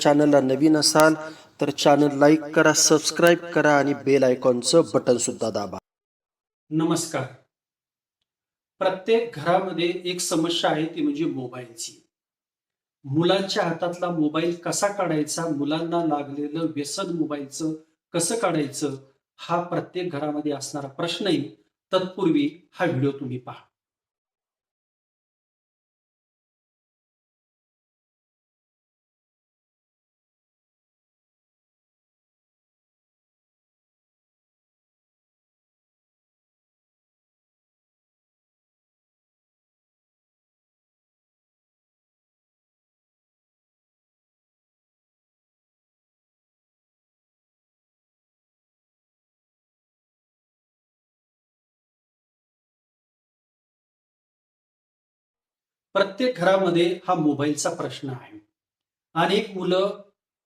चॅनलला नवीन असाल तर चॅनल लाईक करा सबस्क्राईब करा आणि बेल आयकॉनचं बटन सुद्धा दाबा. नमस्कार. प्रत्येक घरामध्ये एक समस्या आहे ती म्हणजे मोबाईलची. मुलांच्या हातातला मोबाईल कसा काढायचा मुलांना लागलेलं व्यसन मोबाईलचं कसं काढायचं हा प्रत्येक घरामध्ये असणारा प्रश्नही तत्पूर्वी हा व्हिडिओ तुम्ही पहा. प्रत्येक घरामध्ये हा मोबाईलचा प्रश्न आहे. अनेक मुलं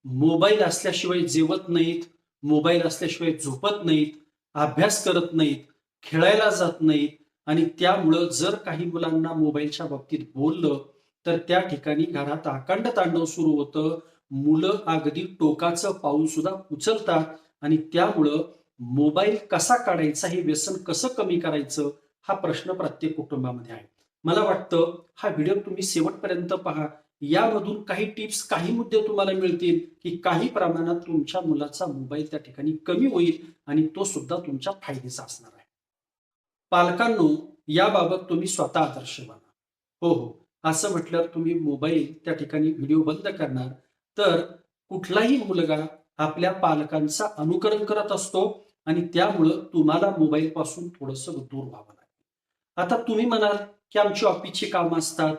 मोबाईल असल्याशिवाय जेवत नाहीत मोबाईल असल्याशिवाय झोपत नाहीत अभ्यास करत नाहीत खेळायला जात नाहीत आणि त्यामुळं जर काही मुलांना मोबाईलच्या बाबतीत बोललं तर त्या ठिकाणी घरात अखंड तांडव सुरू होतं. मुलं अगदी टोकाचं पाऊल सुद्धा उचलतात आणि त्यामुळं मोबाईल कसा काढायचा हे व्यसन कसं कमी करायचं हा प्रश्न प्रत्येक कुटुंबामध्ये आहे. मला वाटतं हा व्हिडिओ तुम्ही शेवटपर्यंत पहा. यामधून काही टिप्स काही मुद्दे तुम्हाला मिळतील की काही प्रमाणात तुमच्या मुलाचा मोबाईल त्या ठिकाणी कमी होईल आणि तो सुद्धा तुमच्या फायद्याचा असणार आहे. पालकांनो याबाबत तुम्ही स्वतः आदर्श बना. हो हो. असं म्हटल्यावर तुम्ही मोबाईल त्या ठिकाणी व्हिडिओ बंद करणार. तर कुठलाही मुलगा आपल्या पालकांचा अनुकरण करत असतो आणि त्यामुळं तुम्हाला मोबाईल पासून थोडस दूर व्हावं लागेल. आता तुम्ही म्हणाल की आमची ऑफिसची कामं असतात.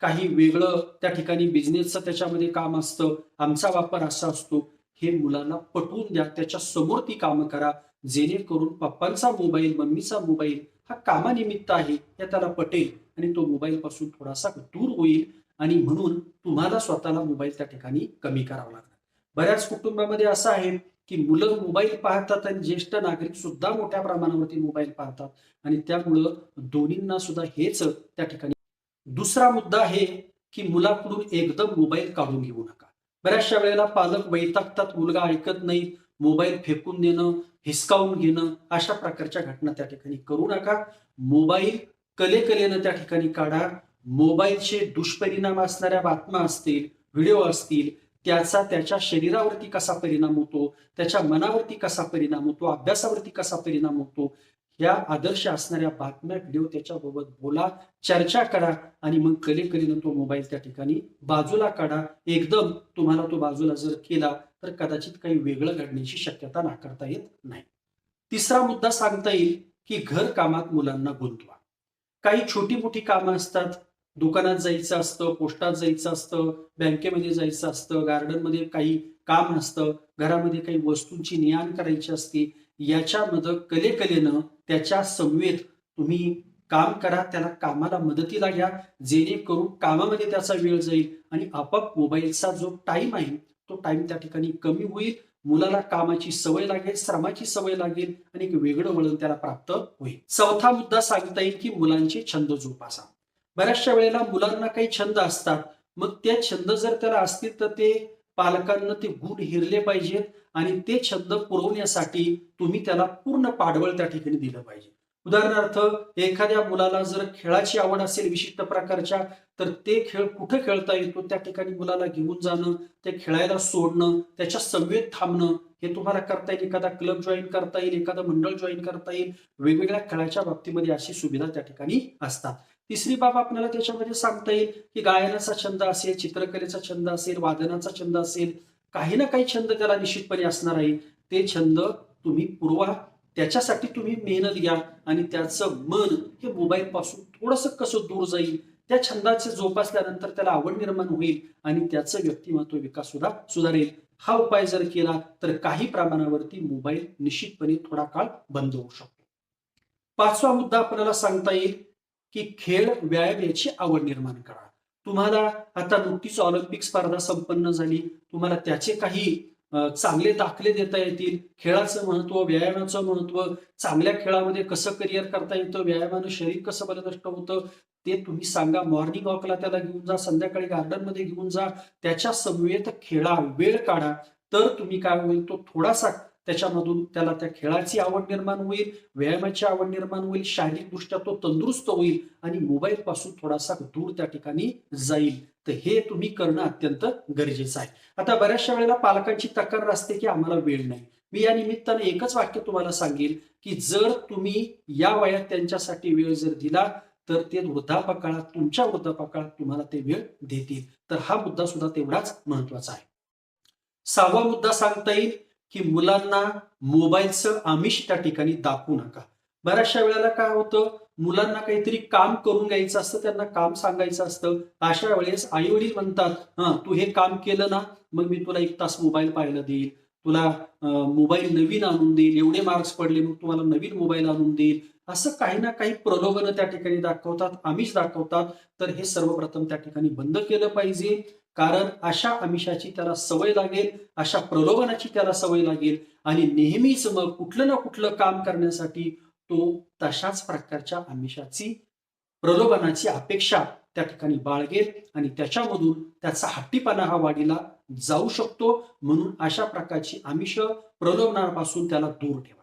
काही वेगळं त्या ठिकाणी बिझनेसचं त्याच्यामध्ये काम असतं. आमचा वापर असा असतो. हे मुलांना पटवून द्या. त्याच्यासमोर ती कामं करा. जेणेकरून पप्पांचा मोबाईल मम्मीचा मोबाईल हा कामानिमित्त आहे हे त्याला पटेल आणि तो मोबाईल पासून थोडासा दूर होईल आणि म्हणून तुम्हाला स्वतःला मोबाईल त्या ठिकाणी कमी करावा लागणार. बऱ्याच कुटुंबामध्ये असं आहे. की मुलं मोबाईल पाहतात आणि ज्येष्ठ नागरिक सुद्धा मोठ्या प्रमाणावरती मोबाईल पाहतात. आणि त्यामुळं दोन्हींना सुद्धा हेच त्या ठिकाणी दुसरा मुद्दा आहे की मुलाकडून एकदम मोबाईल काढून घेऊ नका. बऱ्याचशा वेळेला पालक वैतागतात मुलगा ऐकत नाही मोबाईल फेकून देणं हिसकावून घेणं अशा प्रकारच्या घटना त्या ठिकाणी करू नका. मोबाईल कलेकलेनं त्या ठिकाणी काढा. मोबाईलचे दुष्परिणाम असणाऱ्या बातम्या असतील व्हिडिओ असतील त्याचा त्याच्या शरीरावरती कसा परिणाम होतो त्याच्या मनावरती कसा परिणाम होतो अभ्यासावरती कसा परिणाम होतो या आदर्श असणाऱ्या बातम्या व्हिडिओ त्याच्याबाबत बोला चर्चा करा आणि मग कलेकलेनं तो मोबाईल त्या ठिकाणी बाजूला काढा. एकदम तुम्हाला तो बाजूला जर केला तर कदाचित काही वेगळं घडण्याची शक्यता नाकारता येत नाही. तिसरा मुद्दा सांगता येईल की घर कामात मुलांना गुंतवा. काही छोटी मोठी कामं असतात दुकानात जायचं असतं पोस्टात जायचं असतं बँकेमध्ये जायचं असतं गार्डनमध्ये काही काम असतं घरामध्ये काही वस्तूंची ने करायची असते याच्यामध्ये कलेकलेनं त्याच्या समवेत तुम्ही काम करा त्याला कामाला मदतीला घ्या जेणेकरून कामामध्ये त्याचा वेळ जाईल. आणि आपाप मोबाईलचा जो टाइम आहे तो टाइम त्या ठिकाणी कमी होईल मुलाला कामाची सवय लागेल श्रमाची सवय लागेल आणि एक वेगळं वळण त्याला प्राप्त होईल. चौथा मुद्दा सांगता येईल की मुलांचे छंद जोपासा. बऱ्याचशा वेळेला मुलांना काही छंद असतात. मग त्या छंद जर त्याला असतील तर ते पालकांना ते गुण हिरले पाहिजेत आणि ते छंद पुरवण्यासाठी तुम्ही त्याला पूर्ण पाठबळ त्या ठिकाणी दिलं पाहिजे. उदाहरणार्थ एखाद्या मुलाला जर खेळाची आवड असेल विशिष्ट प्रकारच्या तर ते खेळ कुठं खेळता येतो? त्या ठिकाणी मुलाला घेऊन जाणं ते खेळायला सोडणं त्याच्या समवेत थांबणं हे तुम्हाला करता येईल. एखादा क्लब जॉईन करता येईल एखादं मंडळ जॉईन करता येईल. वेगवेगळ्या खेळाच्या बाबतीमध्ये अशी सुविधा त्या ठिकाणी असतात. तिसरी बाब आपल्याला त्याच्यामध्ये सांगता येईल की गायनाचा छंद असेल चित्रकलेचा छंद असेल वादनाचा छंद असेल काही ना काही छंद त्याला निश्चितपणे असणार आहे. ते छंद तुम्ही पुरवा. त्याच्यासाठी तुम्ही मेहनत घ्या आणि त्याचं मन हे मोबाईल पासून थोडस कसं दूर जाईल त्या छंदाचे जोपासल्यानंतर त्याला आवड निर्माण होईल आणि त्याचं व्यक्तिमत्व विकास सुद्धा सुधारेल. हा उपाय जर केला तर काही प्रमाणावरती मोबाईल निश्चितपणे थोडा काळ बंद होऊ शकतो. पाचवा मुद्दा आपल्याला सांगता येईल की खेळ व्यायाम याची आवड निर्माण करा. तुम्हाला आता नुकतीच ऑलिम्पिक स्पर्धा संपन्न झाली. तुम्हाला त्याचे काही चांगले दाखले देता येतील. खेळाचं महत्त्व व्यायामाचं महत्त्व चांगल्या खेळामध्ये कसं करिअर करता येतं व्यायामानं शरीर कसं बलदष्ट होतं ते तुम्ही सांगा. मॉर्निंग वॉकला त्याला घेऊन जा संध्याकाळी गार्डनमध्ये घेऊन जा. त्याच्या समवेत खेळा वेळ काढा. तर तुम्ही काय होईल तो थोडासा त्याच्यामधून त्याला त्या खेळाची आवड निर्माण होईल व्यायामाची आवड निर्माण होईल शारीरिकदृष्ट्या तो तंदुरुस्त होईल आणि मोबाईल पासून थोडासा दूर त्या ठिकाणी जाईल. तर हे तुम्ही करणं अत्यंत गरजेचं आहे. आता बऱ्याचशा वेळेला पालकांची तक्रार असते की आम्हाला वेळ नाही. मी या निमित्ताने एकच वाक्य तुम्हाला सांगेल की जर तुम्ही या वयात त्यांच्यासाठी वेळ जर दिला तर ते वृद्धापकाळात तुमच्या वृद्धापकाळात तुम्हाला ते वेळ देतील. तर हा मुद्दा सुद्धा तेवढाच महत्त्वाचा आहे. सहावा मुद्दा सांगता येईल की मुलांना मोबाईलचं आमिष त्या ठिकाणी दाखवू नका. बऱ्याचशा वेळेला काय होतं मुलांना काहीतरी काम करून घ्यायचं असतं त्यांना काम सांगायचं असतं. अशा वेळेस आई वडील म्हणतात हा तू हे काम केलं ना मग मी तुला एक तास मोबाईल पाहायला देईल. तुला मोबाईल नवीन आणून देईल. एवढे मार्क्स पडले मग तुम्हाला नवीन मोबाईल आणून देईल. असं काही ना काही प्रलोभन त्या ठिकाणी दाखवतात आमिष दाखवतात. तर हे सर्वप्रथम त्या ठिकाणी बंद केलं पाहिजे. कारण अशा आमिषाची त्याला सवय लागेल अशा प्रलोभनाची त्याला सवय लागेल आणि नेहमीच मग कुठलं ना कुठलं काम करण्यासाठी तो तशाच प्रकारच्या आमिषाची प्रलोभनाची अपेक्षा त्या ठिकाणी बाळगेल आणि त्याच्यामधून त्याचा हट्टीपणा हा वाढीला जाऊ शकतो. म्हणून अशा प्रकारची आमिष प्रलोभनापासून त्याला दूर ठेवा.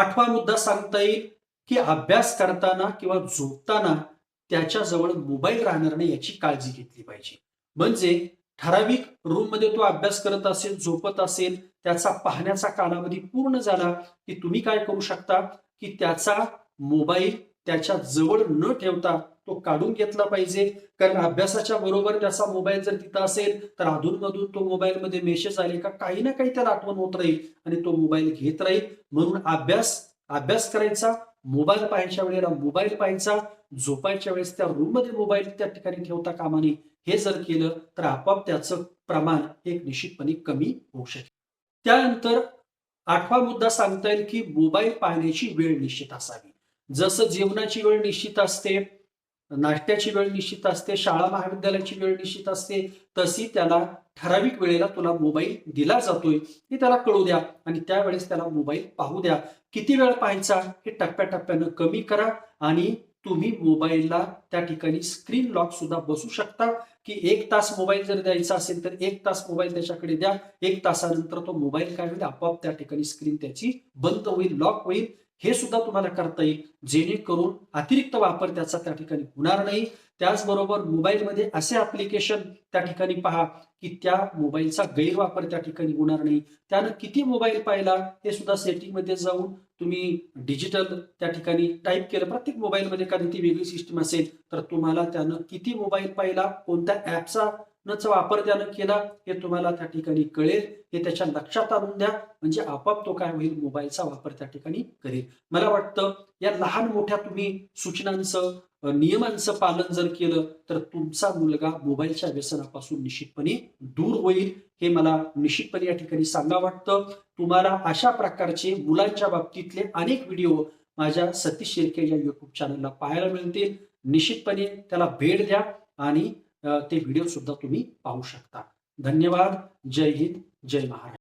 आठवा मुद्दा सांगता येईल की अभ्यास करताना किंवा झोपताना त्याच्याजवळ मोबाईल राहणार नाही याची काळजी घेतली पाहिजे. म्हणजे ठराविक रूममध्ये तो अभ्यास करत असेल झोपत असेल त्याचा पाहण्याचा कालावधी पूर्ण झाला की तुम्ही काय करू शकता? की त्याचा मोबाईल त्याच्याजवळ न ठेवता तो काढून घेतला पाहिजे. कारण अभ्यासाच्या बरोबर त्याचा मोबाईल जर तिथं असेल तर अधूनमधून तो मोबाईलमध्ये मेसेज आले का काही ना काही त्याला आठवण होत राहील आणि तो मोबाईल घेत राहील. म्हणून अभ्यास अभ्यास करायचा मोबाईल पाहायच्या वेळेला मोबाईल पाहायचा झोपायच्या वेळेस त्या रूममध्ये मोबाईल त्या ठिकाणी ठेवता कामा नये हे जर केलं तर आपोआप त्याचं प्रमाण हे निश्चितपणे कमी होऊ शकेल. त्यानंतर आठवा मुद्दा सांगता येईल की मोबाईल पाहण्याची वेळ निश्चित असावी. जसं जेवणाची वेळ निश्चित असते नाश्त्याची वेळ निश्चित असते शाळा महाविद्यालयाची वेळ निश्चित असते तशी त्याला ठराविक वेळेला तुला मोबाईल दिला जातोय हे त्याला कळू द्या आणि त्यावेळेस त्याला मोबाईल पाहू द्या. किती वेळ पाहायचा हे टप्प्याटप्प्यानं कमी करा आणि तुम्ही मोबाईलला त्या ठिकाणी स्क्रीन लॉक सुद्धा बसू शकता की एक तास मोबाईल जर द्यायचा असेल तर एक तास मोबाईल त्याच्याकडे द्या एक तासानंतर तो मोबाईल काय होईल? आपोआप त्या ठिकाणी स्क्रीन त्याची बंद होईल लॉक होईल. हे सुद्धा तुम्हाला करता येईल. जेणेकरून अतिरिक्त वापर त्याचा त्या ठिकाणी होणार नाही. त्याचबरोबर मोबाईलमध्ये असे ऍप्लिकेशन त्या ठिकाणी पहा की त्या मोबाईलचा गैरवापर त्या ठिकाणी होणार नाही. त्यानं किती मोबाईल पाहिला हे सुद्धा सेटिंगमध्ये जाऊन तुम्ही डिजिटल त्या ठिकाणी टाईप केलं. प्रत्येक मोबाईलमध्ये कारण ती वेगळी सिस्टीम असेल तर तुम्हाला त्यानं किती मोबाईल पाहिला कोणत्या ऍपचा नचा वापर त्यानं केला हे तुम्हाला त्या ठिकाणी कळेल. हे त्याच्या लक्षात आणून द्या. म्हणजे आपाप तो काय होईल? मोबाईलचा वापर त्या ठिकाणी करेल. मला वाटतं या लहान मोठ्या तुम्ही सूचनांचं नियमांचं पालन जर केलं तर तुमचा मुलगा मोबाईलच्या व्यसनापासून निश्चितपणे दूर होईल. हे मला निश्चितपणे या ठिकाणी सांगा वाटतं. तुम्हाला अशा प्रकारचे मुलांच्या बाबतीतले अनेक व्हिडिओ माझ्या सतीश शिर्के या युट्यूब चॅनलला पाहायला मिळतील. निश्चितपणे त्याला भेट द्या आणि ते व्हिडिओ सुद्धा तुम्ही पाहू शकता. धन्यवाद. जय हिंद. जय महाराष्ट्र.